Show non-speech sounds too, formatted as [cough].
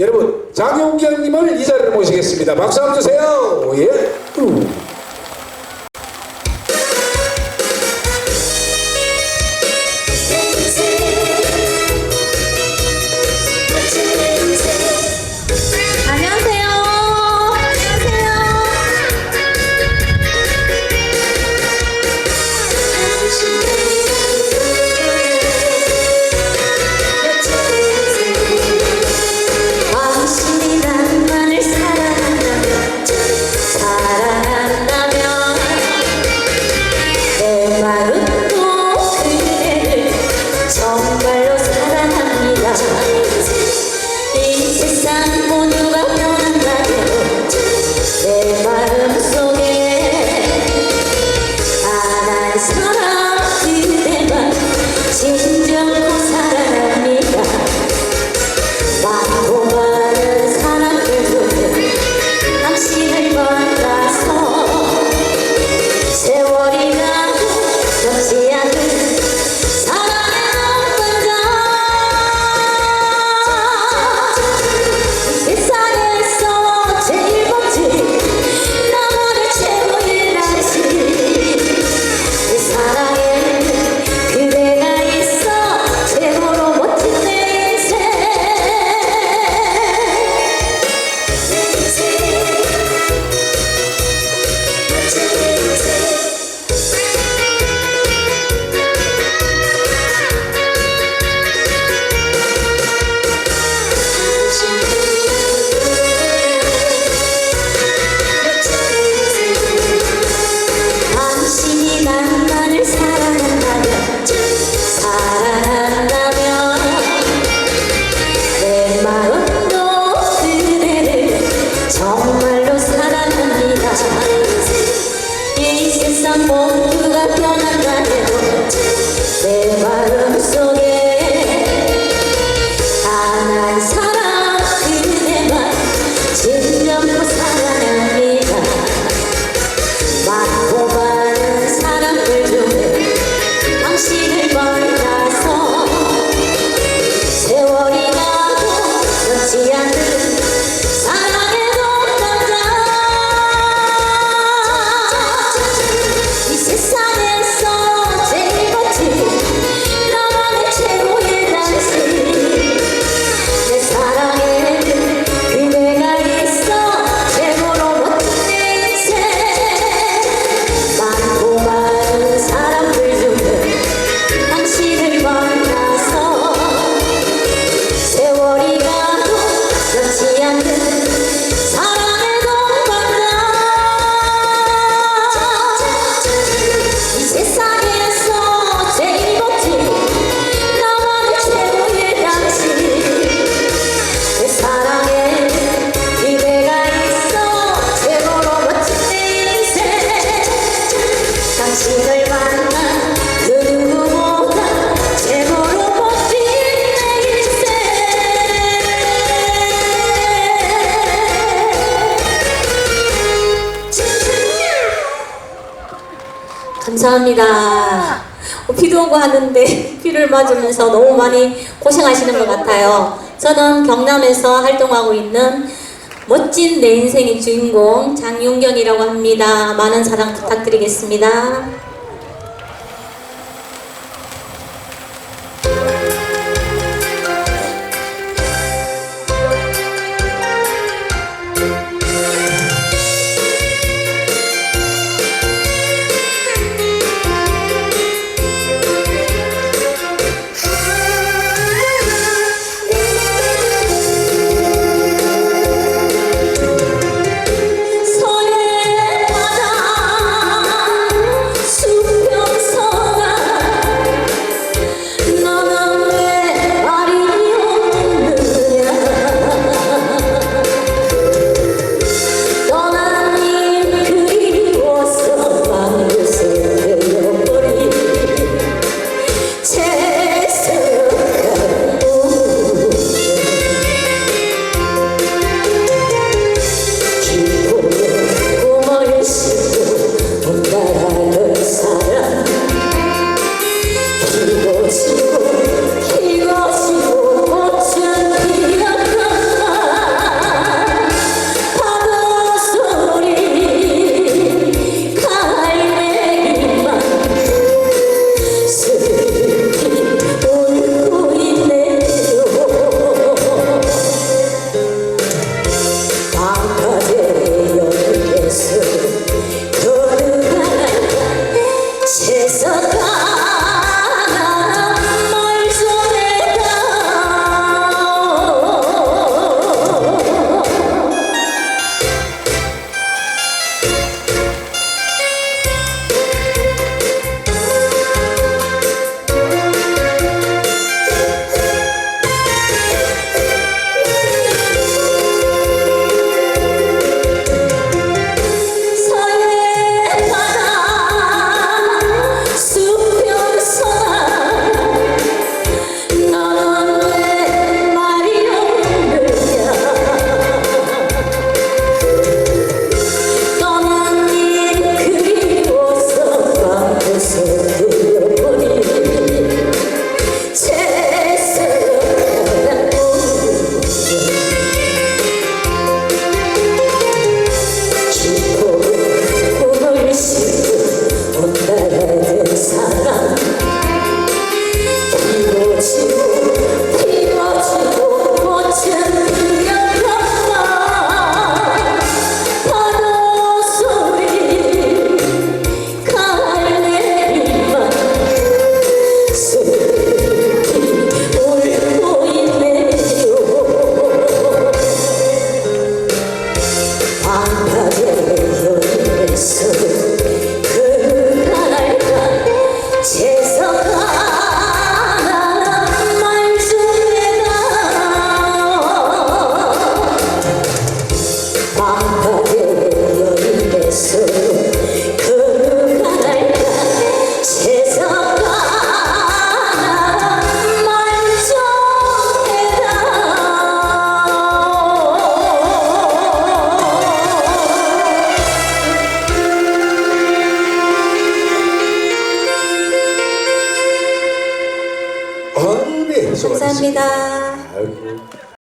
여러분 장영기님을 이 자리로 모시겠습니다. 박수 한번 주세요. 예. This is some 이 세상 모두가 변한다 해도 내 마음 속에 감사합니다. 어, 비도 오고 하는데 [laughs] 비를 맞으면서 너무 많이 고생하시는 것 같아요. 저는 경남에서 활동하고 있는 멋진 내 인생의 주인공 장윤경이라고 합니다. 많은 사랑 부탁드리겠습니다. 바다의 여인에서 수고하셨습니다. 감사합니다.